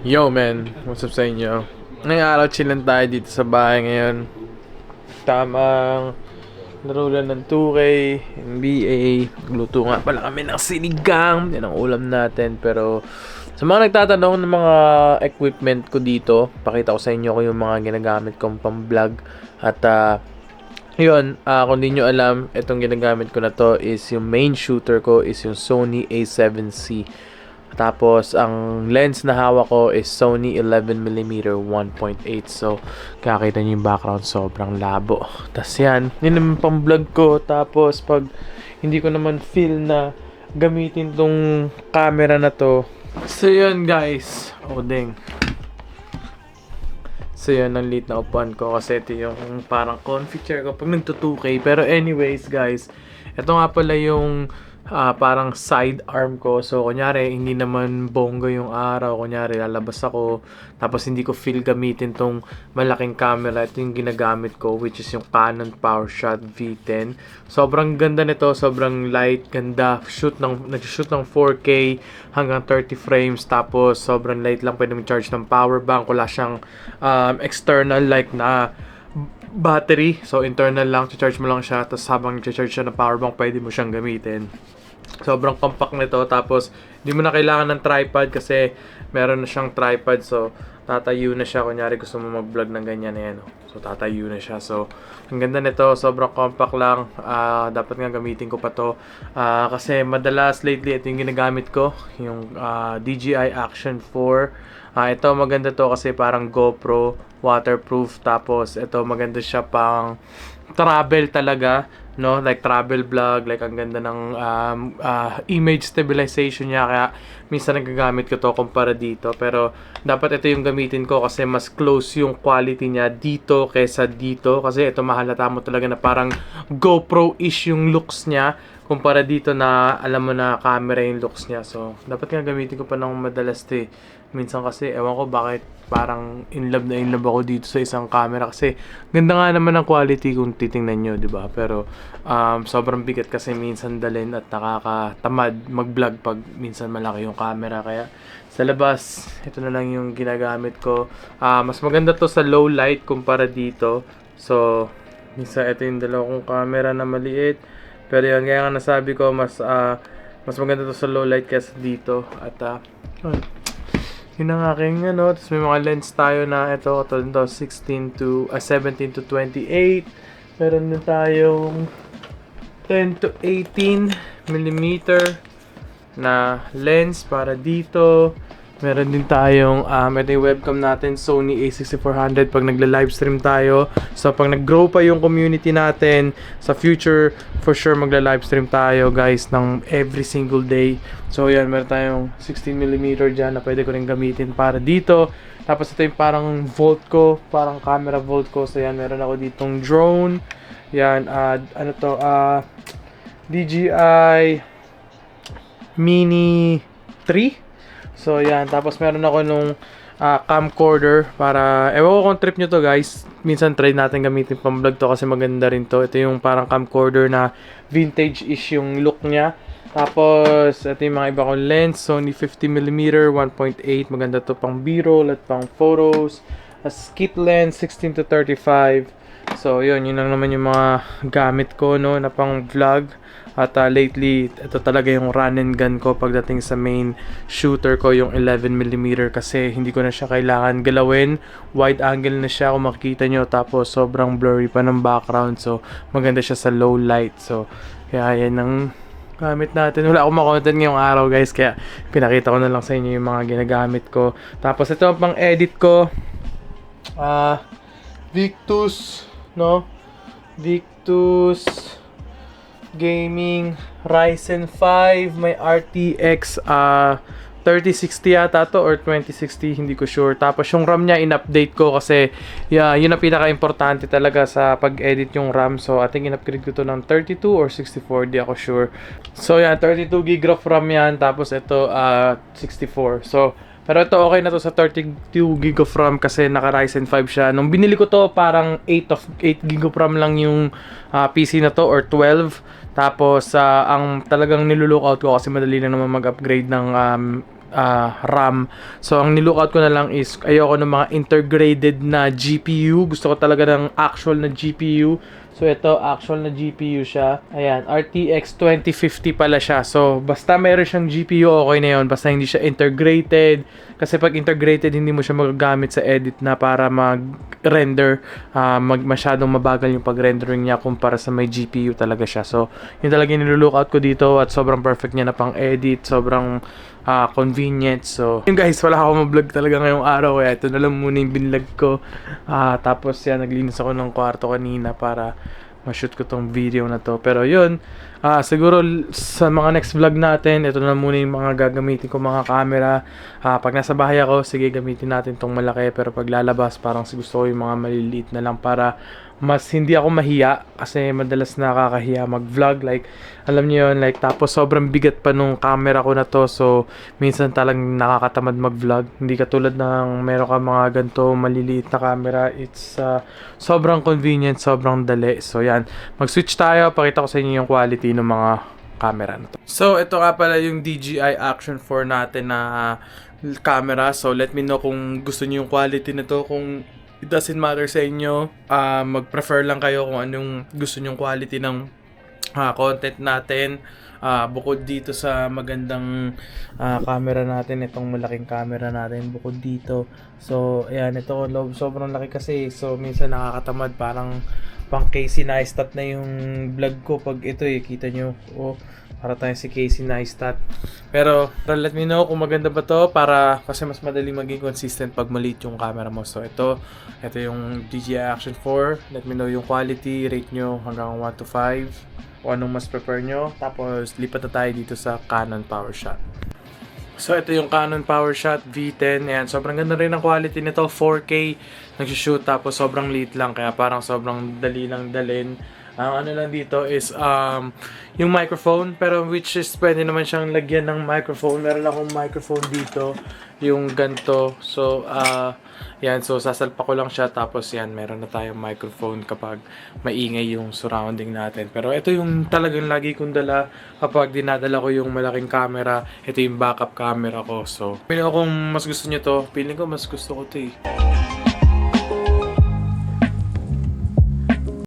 Yo man, what's up sa inyo? Ngayong araw chill lang tayo dito sa bahay ngayon. Tamang laro lang ng 2K, NBA, luto nga pala kami ng sinigang, yan ang ulam natin. Pero sa mga nagtatanong ng mga equipment ko dito, pakita ko sa inyo ko yung mga ginagamit kong pang vlog. At ah, yun, ah, kung di nyo alam, itong ginagamit ko na to is yung main shooter ko is yung Sony A7C. Tapos, ang lens na hawak ko is Sony 11mm 1.8. So, kakita nyo yung background, sobrang labo. Tapos yan, yun naman pang vlog ko. Tapos, pag hindi ko naman feel na gamitin tong camera na to. So, yun guys. Oh, dang. So yun, ang lit na upuan ko kasi ito yung parang comfy chair ko pag nagto 2K. Pero anyways guys, ito nga pala yung ah, parang side arm ko. So kunyari, hindi naman bongga yung araw. Kunyari, lalabas ako. Tapos hindi ko feel gamitin tong malaking camera. Ito yung ginagamit ko which is yung Canon PowerShot V10. Sobrang ganda nito. Sobrang light, ganda. Shoot ng, nag-shoot ng 4K hanggang 30 frames. Tapos sobrang light lang. Pwede mag-charge ng power bank. Wala siyang um, external like na battery. So, internal lang. Charge mo lang siya. Tapos, habang charge siya ng power bank, pwede mo siyang gamitin. Sobrang compact nito. Tapos, hindi mo na kailangan ng tripod kasi meron na siyang tripod. So, tatayo na siya. Kunyari, gusto mo mag-vlog ng ganyan na yan. oh. So, tatayo na siya. So, ang ganda nito. Sobrang compact lang. Ah, dapat nga gamitin ko pa to. Ah, kasi madalas lately, ito yung ginagamit ko. Yung ah, DJI Action 4. Ah, ito maganda to kasi parang GoPro waterproof. Tapos ito maganda siya pang travel talaga no? Like travel vlog. Like ang ganda ng um, ah, image stabilization niya. Kaya minsan nagagamit ko to kumpara dito. Pero dapat ito yung gamitin ko kasi mas close yung quality niya dito kaysa dito. Kasi ito mahalata mo talaga na parang GoPro-ish yung looks niya kumpara dito na alam mo na camera yung looks niya. So, dapat nga gamitin ko pa ng madalas to eh. Minsan kasi, ewan ko bakit parang in love na in love ako dito sa isang camera kasi ganda nga naman ang quality kung titingnan nyo, di ba? Pero um, sobrang bigat kasi minsan dalhin at nakakatamad mag-vlog pag minsan malaki yung camera. Kaya sa labas, ito na lang yung ginagamit ko. Ah, mas maganda to sa low light kumpara dito. So, minsan ito yung dalawa kong camera na maliit. Pero yun, kaya nga nasabi ko, mas ah, mas maganda to sa low light kaysa dito. At yun. Yun ang aking ano. Tapos may mga lens tayo na ito. Ito to 16 to, ah, 17 to 28. Meron din tayong 10 to 18 millimeter na lens para dito. Meron din tayong, um, ito yung webcam natin, Sony a6400 pag nagla-livestream tayo. So, pag nag-grow pa yung community natin, sa future, for sure magla-livestream tayo, guys, ng every single day. So, yan, meron tayong 16mm dyan na pwede ko rin gamitin para dito. Tapos, ito yung parang vault ko, parang camera vault ko. So, yan, meron ako ditong drone. Yan, ah, ano to, ah, DJI Mini 3. So, yan. Tapos, meron ako nung ah, camcorder para, ewan ko kung trip nyo to guys. Minsan try natin gamitin pang vlog to kasi maganda rin to. Ito yung parang camcorder na vintage-ish yung look niya. Tapos, ito yung mga iba kong lens. Sony 50mm 1.8. Maganda to pang b-roll at pang photos. A skit lens 16 to 35. So, yun. Yun lang naman yung mga gamit ko, no, na pang vlog. At ah, lately, ito talaga yung run and gun ko pagdating sa main shooter ko, yung 11mm kasi hindi ko na siya kailangan galawin. Wide angle na siya kung makikita nyo. Tapos, sobrang blurry pa ng background. So, maganda siya sa low light. So, kaya yan ang gamit natin. Wala akong makontent ngayong araw guys, kaya pinakita ko na lang sa inyo yung mga ginagamit ko. Tapos ito ang pang edit ko. Ah, Victus, no? Victus Gaming Ryzen 5, may RTX ah 3060 yata to or 2060, hindi ko sure. Tapos yung RAM niya in-update ko kasi yeah, yun ang pinaka-importante talaga sa pag-edit yung RAM. So I think in-upgrade ko to ng 32 or 64, di ako sure. So yeah, 32 gig of RAM yan. Tapos ito ah 64. So Pero ito okay na to sa 32 gig of RAM kasi naka Ryzen 5 siya. Nung binili ko to parang 8 of 8 gig of RAM lang yung ah, PC na to or 12. Tapos ah, ang talagang nilulookout ko kasi madali lang naman mag-upgrade ng um, ah, RAM. So ang nilookout ko na lang is ayoko ng mga integrated na GPU. Gusto ko talaga ng actual na GPU. So ito actual na GPU siya. Ayan, RTX 2050 pala siya. So basta meron siyang GPU okay na 'yon. Basta hindi siya integrated kasi pag integrated hindi mo siya magagamit sa edit na para mag-render ah, mag masyadong mabagal yung pag-rendering niya kumpara sa may GPU talaga siya. So yun talaga yung nilulookout ko dito at sobrang perfect niya na pang edit, sobrang ah, convenient. So, yun guys, wala akong mag-vlog talaga ngayong araw. Kaya ito na lang muna yung binlog ko. Ah, tapos yan, naglinis ako ng kwarto kanina para ma-shoot ko tong video na to. Pero yun, ah, siguro sa mga next vlog natin, ito na muna yung mga gagamitin ko mga camera. Ah, pag nasa bahay ako, sige gamitin natin tong malaki. Pero pag lalabas, parang gusto ko yung mga maliliit na lang para mas hindi ako mahiya kasi madalas nakakahiya mag-vlog like alam niyo yun like tapos sobrang bigat pa nung camera ko na to so minsan talagang nakakatamad mag-vlog. Hindi katulad ng meron ka mga ganito maliliit na camera it's uh, sobrang convenient sobrang dali. So yan. Mag-switch tayo pakita ko sa inyo yung quality ng mga camera na to. So ito nga pala yung DJI Action 4 natin na uh, camera. So let me know kung gusto niyo yung quality nito kung it doesn't matter sa inyo. Ah, mag-prefer lang kayo kung anong gusto nyong quality ng ah, content natin. Ah, bukod dito sa magandang ah, camera natin, itong malaking camera natin, bukod dito. So, ayan, ito loob sobrang laki kasi. So, minsan nakakatamad parang pang Casey Neistat na yung vlog ko pag ito eh, kita nyo. Oh, para tayo si Casey Neistat. Pero, let me know kung maganda ba to para kasi mas madali maging consistent pag maliit yung camera mo. So, ito, ito yung DJI Action 4. Let me know yung quality, rate nyo hanggang 1 to 5 o anong mas prefer nyo. Tapos, lipat na tayo dito sa Canon PowerShot. So, ito yung Canon PowerShot V10. Ayan, sobrang ganda rin ang quality nito. 4K nag-shoot tapos sobrang liit lang. Kaya parang sobrang dali lang dalin. Ang ano lang dito is um, yung microphone. Pero which is pwede naman siyang lagyan ng microphone. Meron akong microphone dito. Yung ganto. So, ah, yan. So, sasalpa ko lang siya. Tapos yan, meron na tayong microphone kapag maingay yung surrounding natin. Pero ito yung talagang lagi kong dala kapag dinadala ko yung malaking camera. Ito yung backup camera ko. So, pili ko kung mas gusto nyo to. Feeling ko mas gusto ko to eh.